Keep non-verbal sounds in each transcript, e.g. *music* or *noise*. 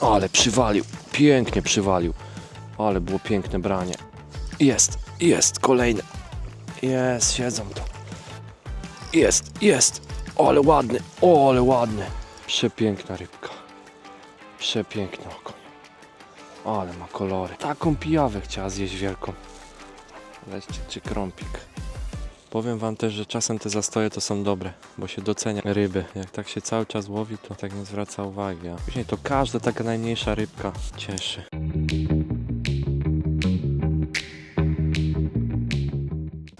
Ale przywalił, pięknie przywalił. Ale było piękne branie. Jest, jest, kolejne. Jest, siedzą to. Jest, jest. Ale ładny, ale ładny. Przepiękna rybka. Przepiękny oko. Ale ma kolory. Taką pijawę chciała zjeść wielką. Weźcie, czy krąpik. Powiem wam też, że czasem te zastoje to są dobre, bo się docenia ryby. Jak tak się cały czas łowi, to tak nie zwraca uwagi. A później to każda taka najmniejsza rybka cieszy.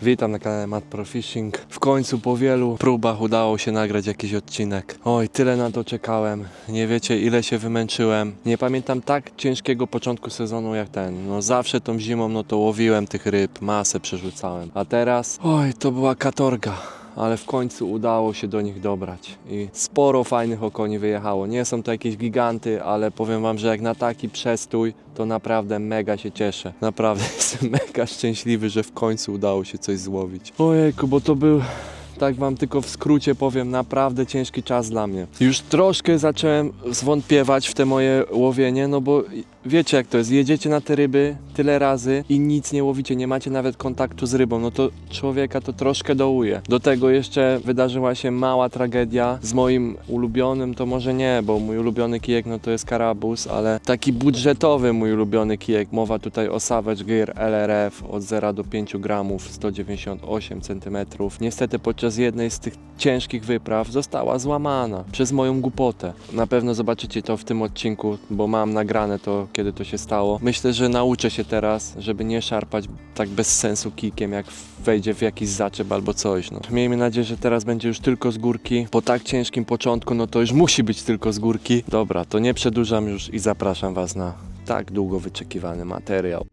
Witam na kanale Matt Pro Fishing. W końcu po wielu próbach udało się nagrać jakiś odcinek. Oj, tyle na to czekałem. Nie wiecie ile się wymęczyłem. Nie pamiętam tak ciężkiego początku sezonu jak ten. No zawsze tą zimą no to łowiłem tych ryb, masę przerzucałem. A teraz, oj, to była katorga. Ale w końcu udało się do nich dobrać i sporo fajnych okoni wyjechało. Nie są to jakieś giganty, ale powiem wam, że jak na taki przestój, to naprawdę mega się cieszę. Naprawdę *laughs* jestem mega szczęśliwy, że w końcu udało się coś złowić. Ojejku, bo to był tak wam tylko w skrócie powiem, naprawdę ciężki czas dla mnie. Już troszkę zacząłem zwątpiewać w te moje łowienie, no bo wiecie jak to jest, jedziecie na te ryby tyle razy i nic nie łowicie, nie macie nawet kontaktu z rybą, no to człowieka to troszkę dołuje. Do tego jeszcze wydarzyła się mała tragedia z moim ulubionym, to może nie, bo mój ulubiony kijek no to jest karabus, ale taki budżetowy mój ulubiony kijek. Mowa tutaj o Savage Gear LRF od 0 do 5 gramów, 198 cm. Niestety podczas jednej z tych ciężkich wypraw została złamana przez moją głupotę. Na pewno zobaczycie to w tym odcinku, bo mam nagrane to, kiedy to się stało. Myślę, że nauczę się teraz, żeby nie szarpać tak bez sensu kikiem, jak wejdzie w jakiś zaczep albo coś. No. Miejmy nadzieję, że teraz będzie już tylko z górki. Po tak ciężkim początku, no to już musi być tylko z górki. Dobra, to nie przedłużam już i zapraszam Was na tak długo wyczekiwany materiał.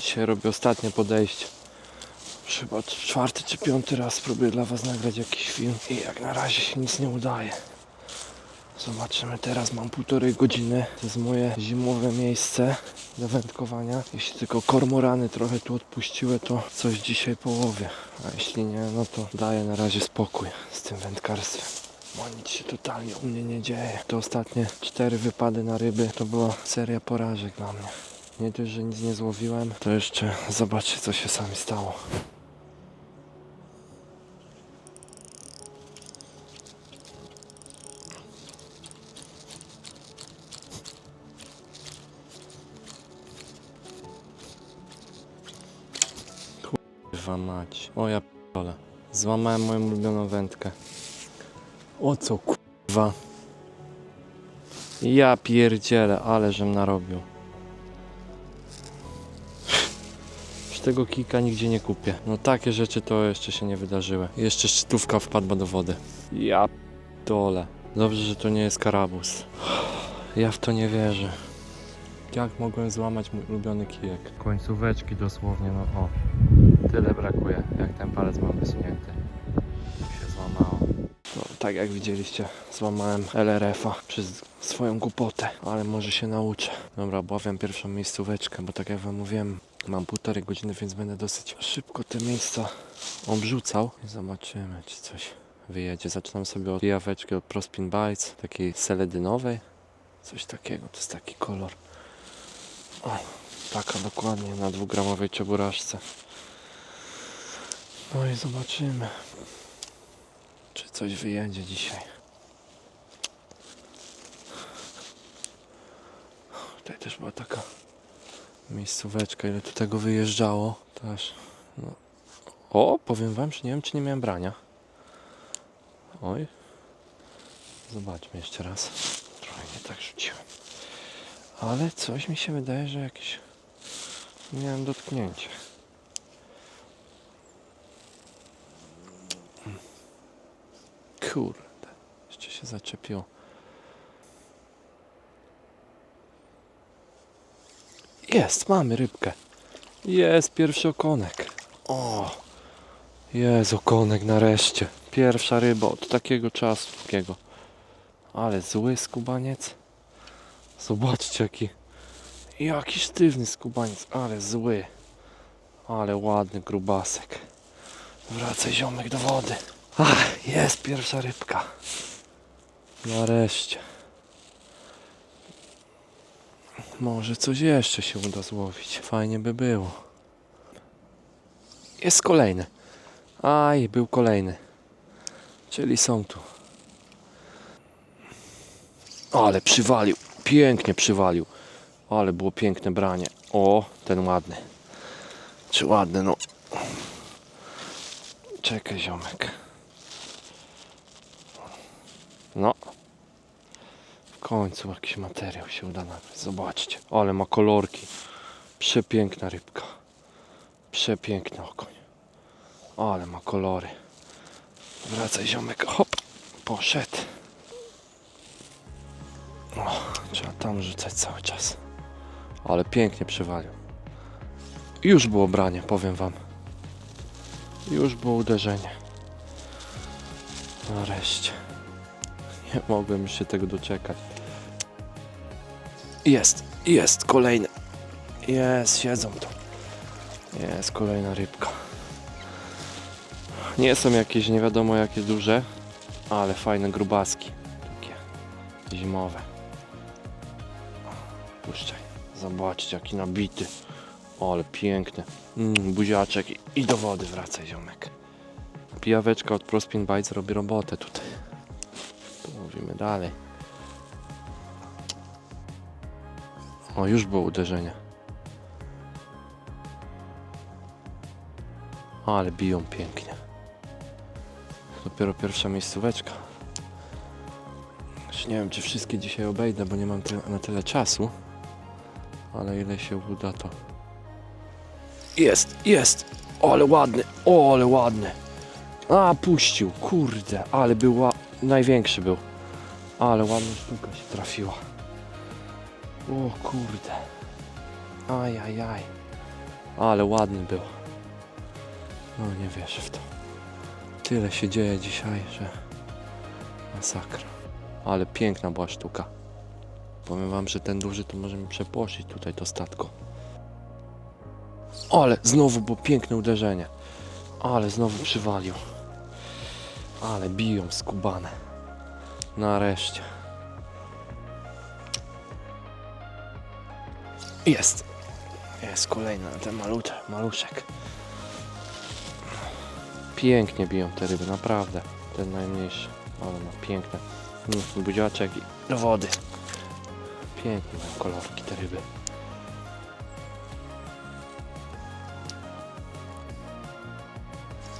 Dzisiaj robię ostatnie podejście. Chyba czwarty czy piąty raz spróbuję dla Was nagrać jakiś film i jak na razie się nic nie udaje. Zobaczymy, teraz mam półtorej godziny. To jest moje zimowe miejsce do wędkowania. Jeśli tylko kormorany trochę tu odpuściły, to coś dzisiaj połowię. A jeśli nie, no to daję na razie spokój z tym wędkarstwem. Bo nic się totalnie u mnie nie dzieje. Te ostatnie cztery wypady na ryby to była seria porażek dla mnie. Nie dość, że nic nie złowiłem, to jeszcze zobaczcie co się sami stało. Kurwa mać. O ja p***ole. Złamałem moją ulubioną wędkę. O co kurwa? Ja pierdzielę, ale żem narobił. Tego kika nigdzie nie kupię. No takie rzeczy to jeszcze się nie wydarzyły. Jeszcze szczytówka wpadła do wody. Ja dole. Dobrze, że to nie jest karabus. Ja w to nie wierzę. Jak mogłem złamać mój ulubiony kijek? Końcóweczki dosłownie, no o. Tyle brakuje, jak ten palec mam wysunięty. się złamało. No, tak jak widzieliście, złamałem LRF-a przez swoją głupotę, ale może się nauczę. Dobra, obławiam pierwszą miejscóweczkę, bo tak jak wam mówiłem, mam półtorej godziny, więc będę dosyć szybko te miejsca obrzucał. Zobaczymy, czy coś wyjedzie. Zaczynam sobie od jaweczki od Prospin Bites, takiej seledynowej. Coś takiego, to jest taki kolor. O, taka dokładnie na dwugramowej czeburaszce. No i zobaczymy, czy coś wyjedzie dzisiaj. Tutaj też była taka miejscóweczka, ile tu tego wyjeżdżało. Też. No. O, powiem wam, że nie wiem, czy nie miałem brania. Oj. Zobaczmy jeszcze raz. Trochę nie tak rzuciłem. Ale coś mi się wydaje, że jakieś miałem dotknięcie. Kurde, jeszcze się zaczepiło. Jest, mamy rybkę. Jest pierwszy okonek. O! Jest okonek nareszcie. Pierwsza ryba od takiego czasu. Takiego. Ale zły skubaniec. Zobaczcie jaki. Jaki sztywny skubaniec, ale zły. Ale ładny grubasek. Wracaj ziomek do wody. Ach, jest pierwsza rybka. Nareszcie. Może coś jeszcze się uda złowić. Fajnie by było. Jest kolejny. Aj, był kolejny. Czyli są tu. Ale przywalił. Pięknie przywalił. Ale było piękne branie. O, ten ładny. Czy ładny, no. Czekaj, ziomek. No. Końcu jakiś materiał się uda nagrać. Zobaczcie. Ale ma kolorki. Przepiękna rybka. Przepiękny okoń. Ale ma kolory. Wracaj ziomek. Hop. Poszedł. O, trzeba tam rzucać cały czas. Ale pięknie przywalił. Już było branie, powiem wam. Już było uderzenie. Nareszcie. Nie *laughs* mogłem się tego doczekać. Jest, jest kolejny. Jest, siedzą tu. Jest kolejna rybka. Nie są jakieś nie wiadomo jakie duże, ale fajne grubaski. Takie zimowe. Puszczaj. Zobaczcie jaki nabity. Ale piękny. Mm, buziaczek i, i do wody wracaj ziomek. Pijaweczka od Prospin Bites robi robotę tutaj. Mówimy dalej. O, już było uderzenie. Ale biją pięknie. Dopiero pierwsza miejscóweczka. Już nie wiem, czy wszystkie dzisiaj obejdę, bo nie mam na tyle czasu. Ale ile się uda, to. Jest, jest! Ale ładny, ale ładny. A, puścił, kurde, ale był największy był. Ale ładna sztuka się trafiła. O kurde. Aj, aj, aj. Ale ładny był. No nie wierzę w to. Tyle się dzieje dzisiaj, że masakra. Ale piękna była sztuka. Powiem wam, że ten duży to może mi przepłoszyć tutaj to statko. Ale znowu było piękne uderzenie. Ale znowu przywalił. Ale biją skubane. Nareszcie. Jest. Jest kolejny ten malutek, maluszek. Pięknie biją te ryby, naprawdę. Ten najmniejszy. Ale ma piękne. Buziaczek i do wody. Pięknie mają kolorki te ryby.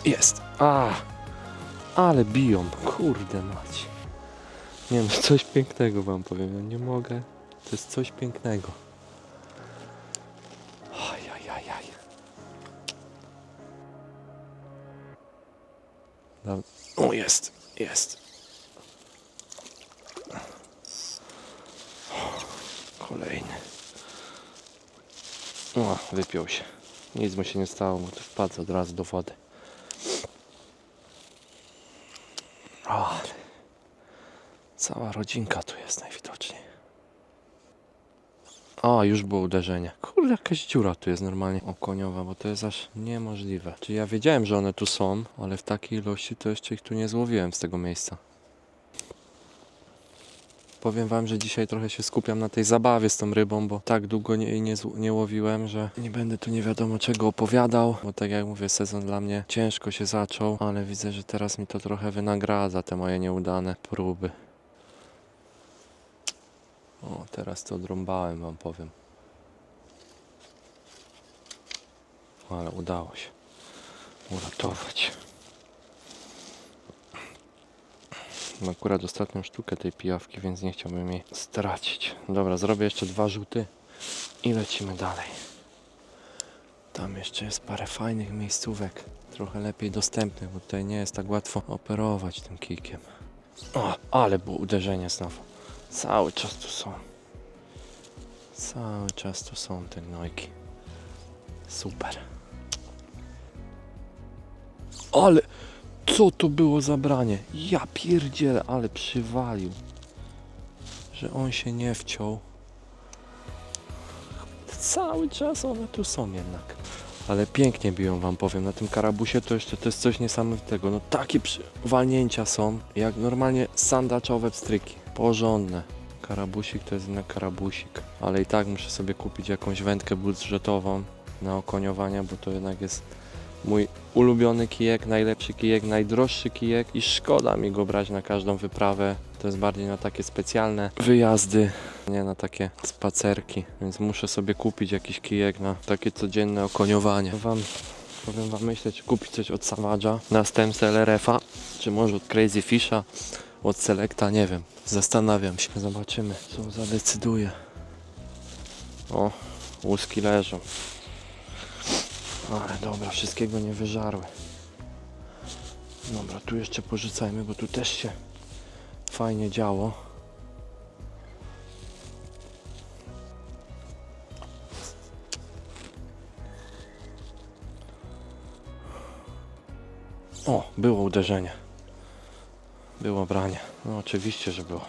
Jest. A, ale biją. Kurde mać. Nie no, coś pięknego wam powiem. Ja nie mogę. To jest coś pięknego. Ajajajaj. O, jest. Jest. Kolejny. O, wypiął się. Nic mu się nie stało, bo to wpadł od razu do wody. O, ale cała rodzinka tu jest najwidoczniej. O, już było uderzenie. Kurde, jakaś dziura tu jest normalnie okoniowa, bo to jest aż niemożliwe. Czyli ja wiedziałem, że one tu są, ale w takiej ilości to jeszcze ich tu nie złowiłem z tego miejsca. Powiem wam, że dzisiaj trochę się skupiam na tej zabawie z tą rybą, bo tak długo nie, jej nie, zł- nie łowiłem, że nie będę tu nie wiadomo czego opowiadał, bo tak jak mówię, sezon dla mnie ciężko się zaczął, ale widzę, że teraz mi to trochę wynagradza, te moje nieudane próby. O, teraz to odrąbałem wam powiem. Ale udało się uratować. Akurat ostatnią sztukę tej pijawki, więc nie chciałbym jej stracić. Dobra, zrobię jeszcze dwa rzuty i lecimy dalej. Tam jeszcze jest parę fajnych miejscówek, trochę lepiej dostępnych, bo tutaj nie jest tak łatwo operować tym kijkiem. O, ale było uderzenie znowu. Cały czas tu są. Cały czas tu są te gnojki. Super. Ale co to było za branie? Ja pierdzielę, ale przywalił. Że on się nie wciął. Cały czas one tu są jednak. Ale pięknie biją wam powiem. Na tym karabusie to jeszcze to jest coś niesamowitego. No takie walnięcia są, jak normalnie sandaczowe pstryki. Porządne. Karabusik to jest jednak karabusik. Ale i tak muszę sobie kupić jakąś wędkę budżetową na okoniowania, bo to jednak jest mój ulubiony kijek, najlepszy kijek, najdroższy kijek i szkoda mi go brać na każdą wyprawę. To jest bardziej na takie specjalne wyjazdy, nie na takie spacerki, więc muszę sobie kupić jakiś kijek na takie codzienne okoniowanie. Wam, powiem wam myśleć, kupić coś od Savage'a, następcę LRF-a, czy może od Crazy Fisha, od Selecta, nie wiem. Zastanawiam się, zobaczymy co zadecyduje. O, łuski leżą. Ale dobra, wszystkiego nie wyżarły. Dobra, tu jeszcze porzucajmy, bo tu też się fajnie działo. O, było uderzenie. Było branie. No oczywiście, że było.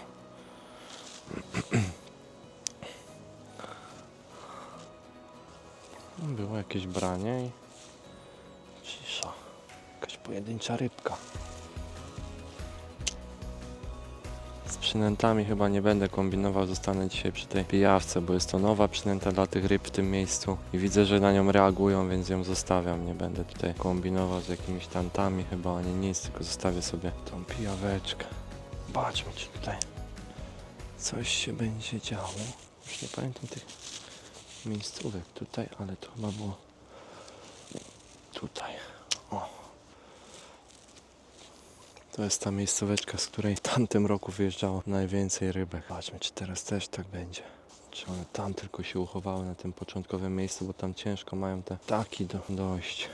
Było jakieś branie i cisza. Jakaś pojedyncza rybka. Przynętami chyba nie będę kombinował, zostanę dzisiaj przy tej pijawce, bo jest to nowa przynęta dla tych ryb w tym miejscu i widzę, że na nią reagują, więc ją zostawiam. Nie będę tutaj kombinował z jakimiś tantami chyba ani nic, tylko zostawię sobie tą pijaweczkę. Zobaczmy, czy tutaj coś się będzie działo. Już nie pamiętam tych miejscówek tutaj, ale to chyba było tutaj. O. To jest ta miejscóweczka, z której w tamtym roku wyjeżdżało najwięcej rybek. Zobaczmy, czy teraz też tak będzie. Czy one tam tylko się uchowały na tym początkowym miejscu, bo tam ciężko mają te taki do, dojść.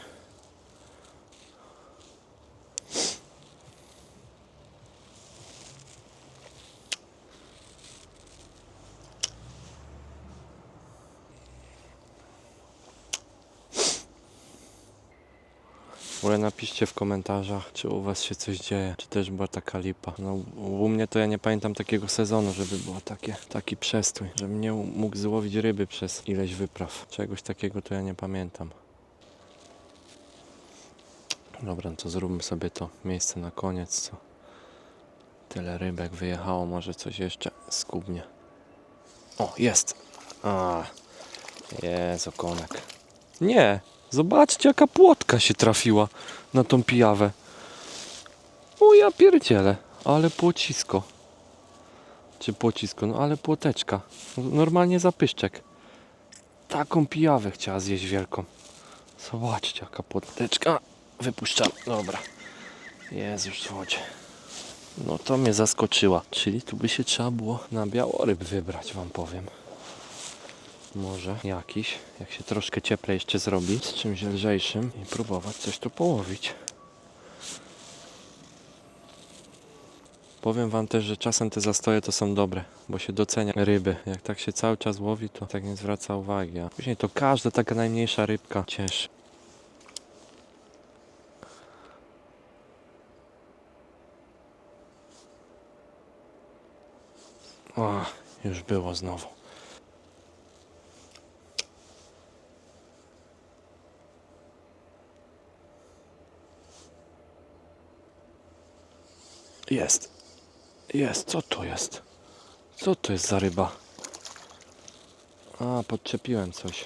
W ogóle napiszcie w komentarzach, czy u Was się coś dzieje, czy też była taka lipa. No, u mnie to ja nie pamiętam takiego sezonu, żeby było takie, taki przestój, żebym nie mógł złowić ryby przez ileś wypraw. Czegoś takiego to ja nie pamiętam. Dobra, to zróbmy sobie to miejsce na koniec, co tyle rybek wyjechało, może coś jeszcze skubnie. O, jest! A, jest okonek. Nie, zobaczcie jaka płotka się trafiła na tą pijawę. O ja pierdzielę, ale płocisko. Czy płocisko, no ale płoteczka. Normalnie zapyszczek. Taką pijawę chciała zjeść wielką. Zobaczcie jaka płoteczka. Wypuszczam, dobra. Jest już w. No to mnie zaskoczyła. Czyli tu by się trzeba było na białoryb wybrać, wam powiem może jakiś, jak się troszkę cieplej jeszcze zrobi, z czymś lżejszym i próbować coś tu połowić. Powiem wam też, że czasem te zastoje to są dobre, bo się docenia ryby. Jak tak się cały czas łowi, to tak nie zwraca uwagi. A później to każda taka najmniejsza rybka cieszy. O, już było znowu. Jest. Jest. Co to jest? Co to jest za ryba? A, podczepiłem coś.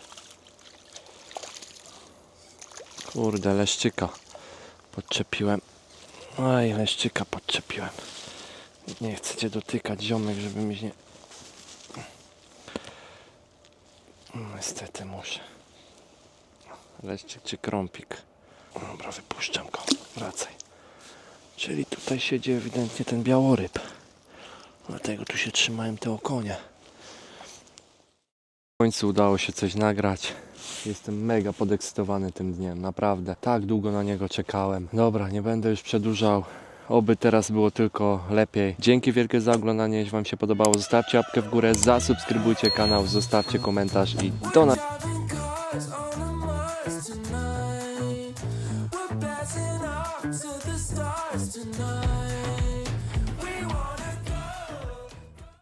Kurde, leszczyka. Podczepiłem. Aj, leszczyka podczepiłem. Nie chcecie dotykać ziomek, żeby mi nie... Niestety muszę. Leszczyk czy krąpik? Dobra, wypuszczam go. Wracaj. Czyli tutaj siedzi ewidentnie ten białoryb. Dlatego tu się trzymają te okonie. W końcu udało się coś nagrać. Jestem mega podekscytowany tym dniem, naprawdę. Tak długo na niego czekałem. Dobra, nie będę już przedłużał. Oby teraz było tylko lepiej. Dzięki wielkie za oglądanie. Jeśli Wam się podobało, zostawcie łapkę w górę, zasubskrybujcie kanał, zostawcie komentarz i do następnego.